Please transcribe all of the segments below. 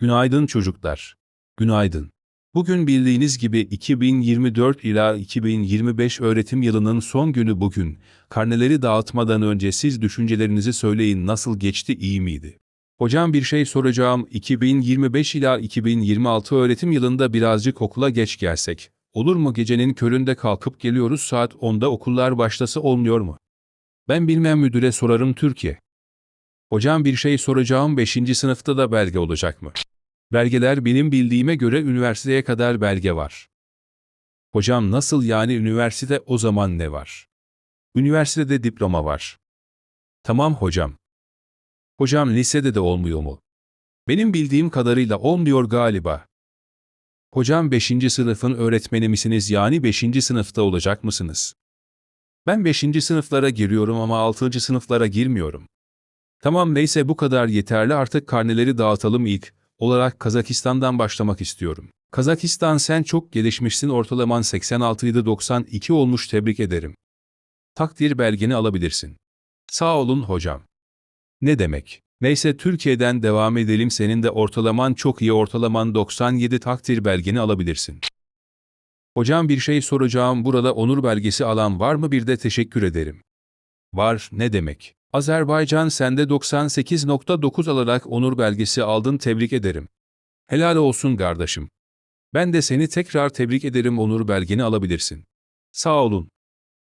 Günaydın çocuklar. Günaydın. Bugün bildiğiniz gibi 2024 ila 2025 öğretim yılının son günü bugün. Karneleri dağıtmadan önce siz düşüncelerinizi söyleyin nasıl geçti iyi miydi? Hocam bir şey soracağım. 2025 ila 2026 öğretim yılında birazcık okula geç gelsek. Olur mu gecenin köründe kalkıp geliyoruz saat 10'da okullar başlası olmuyor mu? Ben bilmem müdüre sorarım Türkiye. Hocam bir şey soracağım 5. sınıfta da belge olacak mı? Belgeler benim bildiğime göre üniversiteye kadar belge var. Hocam nasıl yani üniversite o zaman ne var? Üniversitede diploma var. Tamam hocam. Hocam lisede de olmuyor mu? Benim bildiğim kadarıyla olmuyor galiba. Hocam 5. sınıfın öğretmeni misiniz yani 5. sınıfta olacak mısınız? Ben 5. sınıflara giriyorum ama 6. sınıflara girmiyorum. Tamam neyse bu kadar yeterli artık karneleri dağıtalım ilk olarak Kazakistan'dan başlamak istiyorum. Kazakistan sen çok gelişmişsin ortalaman 86 idi 92 olmuş tebrik ederim. Takdir belgeni alabilirsin. Sağ olun hocam. Ne demek? Neyse Türkiye'den devam edelim senin de ortalaman çok iyi ortalaman 97 takdir belgeni alabilirsin. Hocam bir şey soracağım burada onur belgesi alan var mı bir de teşekkür ederim. Var ne demek? Azerbaycan sende 98.9 alarak onur belgesi aldın tebrik ederim. Helal olsun kardeşim. Ben de seni tekrar tebrik ederim onur belgeni alabilirsin. Sağ olun.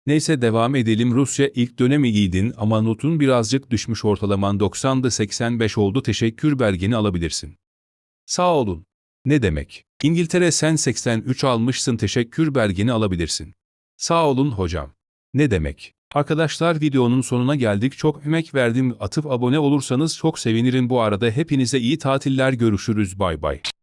Neyse devam edelim Rusya ilk dönemi iyiydin ama notun birazcık düşmüş ortalaman 90'dı 85 oldu teşekkür belgeni alabilirsin. Sağ olun. Ne demek? İngiltere sen 83 almışsın teşekkür belgeni alabilirsin. Sağ olun hocam. Ne demek? Arkadaşlar videonun sonuna geldik. Çok emek verdim. Atıp abone olursanız çok sevinirim. Bu arada hepinize iyi tatiller görüşürüz. Bay bay.